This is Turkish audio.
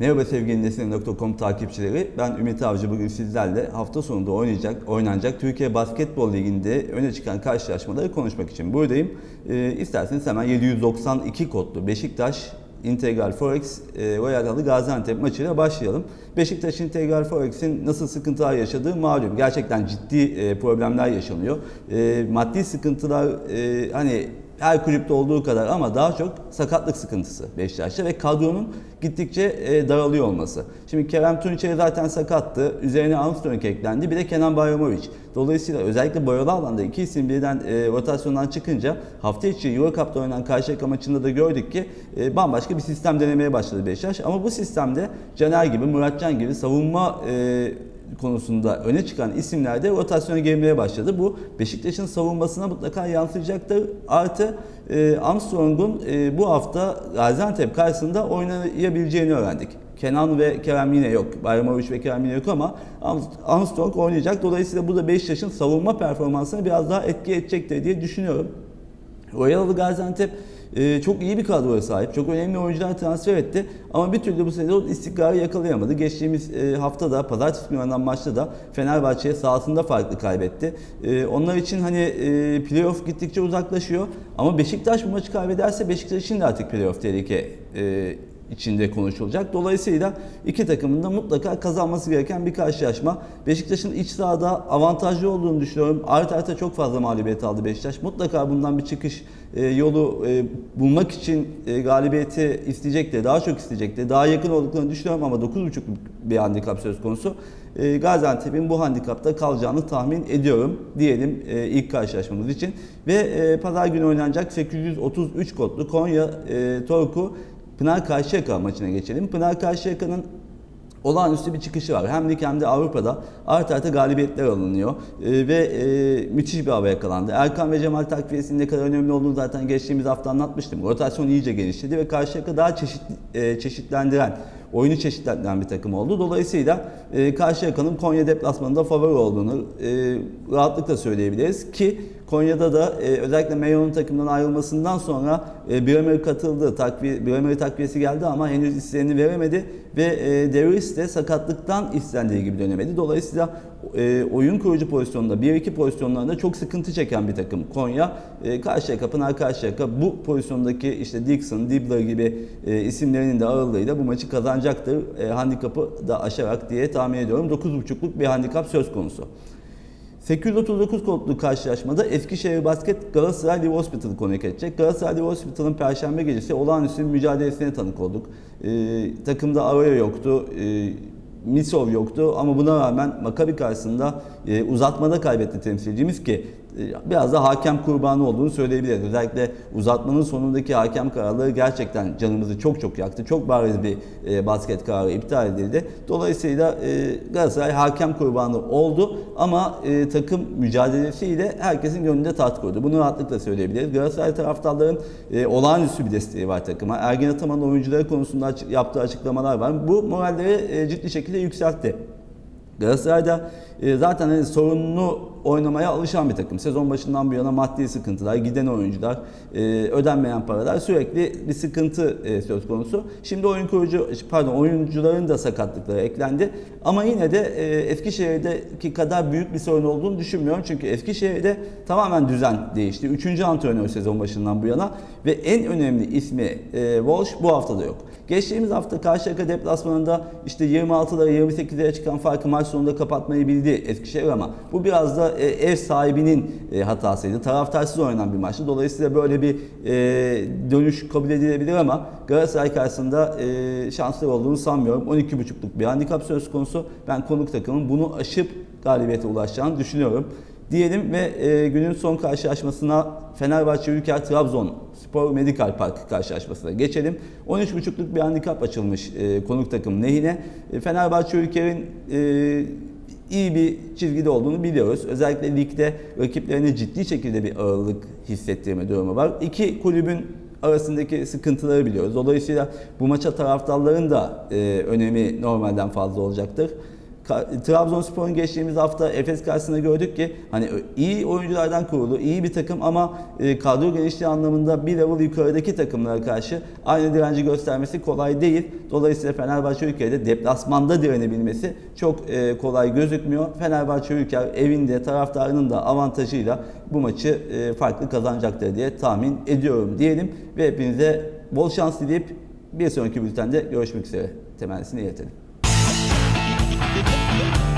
Merhaba sevgili Nesne.com takipçileri. Ben Ümit Avcı bugün sizlerle hafta sonunda oynayacak, oynanacak Türkiye Basketbol Ligi'nde öne çıkan karşılaşmaları konuşmak için buradayım. Ee, isterseniz hemen 792 kodlu Beşiktaş Integral Forex e, Royal Halı Gaziantep maçıyla başlayalım. Beşiktaş Integral Forex'in nasıl sıkıntılar yaşadığı malum. Gerçekten ciddi e, problemler yaşanıyor. E, maddi sıkıntılar e, hani her kulüpte olduğu kadar ama daha çok sakatlık sıkıntısı Beşiktaş'ta ve kadronun gittikçe e, daralıyor olması. Şimdi Kerem Tunçeri zaten sakattı. Üzerine Armstrong eklendi. Bir de Kenan Bayramovic. Dolayısıyla özellikle boyalı alanda iki isim birden e, rotasyondan çıkınca hafta içi Euro Cup'ta oynanan Karşıyaka maçında da gördük ki e, bambaşka bir sistem denemeye başladı Beşiktaş. Ama bu sistemde Caner gibi, Muratcan gibi savunma e, konusunda öne çıkan isimler de rotasyona girmeye başladı. Bu Beşiktaş'ın savunmasına mutlaka yansıyacaktır. Artı e, Armstrong'un e, bu hafta Gaziantep karşısında oynayabileceğini öğrendik. Kenan ve Kerem yine yok. Bayramovic ve Kerem yine yok ama Armstrong oynayacak. Dolayısıyla bu da Beşiktaş'ın savunma performansına biraz daha etki edecektir diye düşünüyorum. Royal Gaziantep e, çok iyi bir kadroya sahip. Çok önemli oyuncular transfer etti. Ama bir türlü bu sezon istikrarı yakalayamadı. Geçtiğimiz e, haftada, pazartesi günü oynanan maçta da Fenerbahçe'ye sahasında farklı kaybetti. E, onlar için hani e, playoff gittikçe uzaklaşıyor. Ama Beşiktaş bu maçı kaybederse Beşiktaş için de artık playoff tehlike e, içinde konuşulacak. Dolayısıyla iki takımın da mutlaka kazanması gereken bir karşılaşma. Beşiktaş'ın iç sahada avantajlı olduğunu düşünüyorum. Art arta çok fazla mağlubiyet aldı Beşiktaş. Mutlaka bundan bir çıkış e, yolu e, bulmak için e, galibiyeti isteyecektir. Daha çok isteyecektir. Daha yakın olduklarını düşünüyorum ama 9.5 bir handikap söz konusu. Gaziantep'in bu handikapta kalacağını tahmin ediyorum diyelim ilk karşılaşmamız için. Ve pazar günü oynanacak 833 kodlu Konya Torku Pınar Karşıyaka maçına geçelim. Pınar Karşıyaka'nın olağanüstü bir çıkışı var. Hem lig hem de Avrupa'da art arta galibiyetler alınıyor Ee, ve e, müthiş bir hava yakalandı. Erkan ve Cemal takviyesinin ne kadar önemli olduğunu zaten geçtiğimiz hafta anlatmıştım. Rotasyon iyice genişledi ve Karşıyaka daha çeşit, e, çeşitlendiren oyunu çeşitlendiren bir takım oldu. Dolayısıyla e, Karşıyaka'nın Konya deplasmanında favori olduğunu e, rahatlıkla söyleyebiliriz ki Konya'da da e, özellikle Meyon'un takımdan ayrılmasından sonra e, Bremer katıldı. Takviye, Bremer takviyesi geldi ama henüz isteğini veremedi ve e, Devris de sakatlıktan istendiği gibi dönemedi. Dolayısıyla e, oyun kurucu pozisyonunda 1-2 pozisyonlarında çok sıkıntı çeken bir takım Konya. E, Karşıyaka, Pınar Karşıyaka bu pozisyondaki işte Dixon, Dibbler gibi e, isimlerinin de ağırlığıyla bu maçı kazanacaktır. E, handikapı da aşarak diye tahmin ediyorum. 9.5'luk bir handikap söz konusu. 839 kodlu karşılaşmada Eskişehir Basket Galatasaray Live Hospital'ı konuk edecek. Galatasaray Live Hospital'ın perşembe gecesi olağanüstü mücadelesine tanık olduk. Ee, takımda Araya yoktu. Ee, Misov yoktu ama buna rağmen Makabi karşısında e, uzatmada kaybetti temsilcimiz ki biraz da hakem kurbanı olduğunu söyleyebiliriz. Özellikle uzatmanın sonundaki hakem kararları gerçekten canımızı çok çok yaktı. Çok bariz bir e, basket kararı iptal edildi. Dolayısıyla e, Galatasaray hakem kurbanı oldu ama e, takım mücadelesiyle herkesin gönlünde tat kurdu. Bunu rahatlıkla söyleyebiliriz. Galatasaray taraftarların e, olağanüstü bir desteği var takıma. Ergin Ataman'ın oyuncuları konusunda yaptığı açıklamalar var. Bu moralleri e, ciddi şekilde yükseltti. Galatasaray'da e, zaten hani sorunlu oynamaya alışan bir takım. Sezon başından bu yana maddi sıkıntılar, giden oyuncular, e, ödenmeyen paralar sürekli bir sıkıntı e, söz konusu. Şimdi oyun kurucu, pardon oyuncuların da sakatlıkları eklendi. Ama yine de e, Eskişehir'deki kadar büyük bir sorun olduğunu düşünmüyorum. Çünkü Eskişehir'de tamamen düzen değişti. Üçüncü antrenör sezon başından bu yana ve en önemli ismi e, Walsh bu hafta da yok. Geçtiğimiz hafta Karşıyaka deplasmanında işte 26'lara 28'lere çıkan farkı maç sonunda kapatmayı bildi Eskişehir ama bu biraz da e, ev sahibinin e, hatasıydı. Taraftarsız oynanan bir maçtı. Dolayısıyla böyle bir e, dönüş kabul edilebilir ama Galatasaray karşısında e, şanslı olduğunu sanmıyorum. 12.5'luk bir handikap söz konusu. Ben konuk takımın bunu aşıp galibiyete ulaşacağını düşünüyorum. Diyelim ve günün son karşılaşmasına Fenerbahçe Ülker Trabzon Spor Medical Park karşılaşmasına geçelim. 13.5'luk bir handikap açılmış konuk takım lehine. E, Fenerbahçe Ülker'in iyi bir çizgide olduğunu biliyoruz. Özellikle ligde rakiplerine ciddi şekilde bir ağırlık hissettirme durumu var. İki kulübün arasındaki sıkıntıları biliyoruz. Dolayısıyla bu maça taraftarların da e, önemi normalden fazla olacaktır. Trabzonspor'un geçtiğimiz hafta Efes karşısında gördük ki hani iyi oyunculardan kurulu, iyi bir takım ama e, kadro genişliği anlamında bir level yukarıdaki takımlara karşı aynı direnci göstermesi kolay değil. Dolayısıyla Fenerbahçe ülkede deplasmanda direnebilmesi çok e, kolay gözükmüyor. Fenerbahçe ülke evinde taraftarının da avantajıyla bu maçı e, farklı kazanacaktır diye tahmin ediyorum diyelim ve hepinize bol şans dileyip bir sonraki bültende görüşmek üzere temennisini iletelim. Thank you.